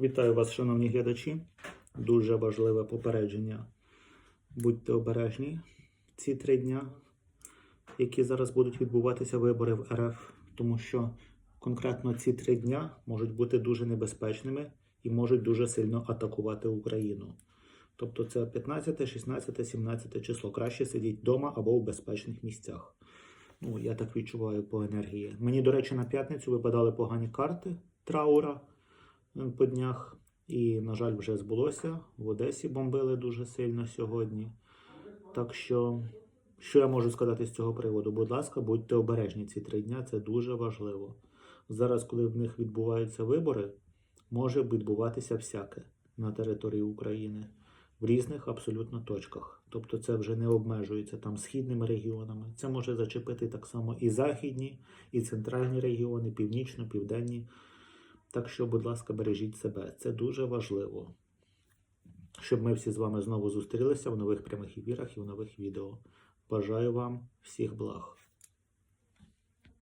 Вітаю вас, шановні глядачі. Дуже важливе попередження. Будьте обережні ці три дня, які зараз будуть відбуватися вибори в РФ, тому що конкретно ці три дня можуть бути дуже небезпечними і можуть дуже сильно атакувати Україну. Тобто це 15, 16, 17 число. Краще сидіть вдома або в безпечних місцях. Ну, я так відчуваю по енергії. Мені, до речі, на п'ятницю випадали погані карти траура по днях. І, на жаль, вже збулося. В Одесі бомбили дуже сильно сьогодні. Так що, що я можу сказати з цього приводу? Будь ласка, будьте обережні ці три дня, це дуже важливо. Зараз, коли в них відбуваються вибори, може відбуватися всяке на території України в різних абсолютно точках. Тобто це вже не обмежується там східними регіонами. Це може зачепити так само і західні, і центральні регіони, північно, південні. Так що, будь ласка, бережіть себе. Це дуже важливо. Щоб ми всі з вами знову зустрілися в нових прямих ефірах і в нових відео. Бажаю вам всіх благ.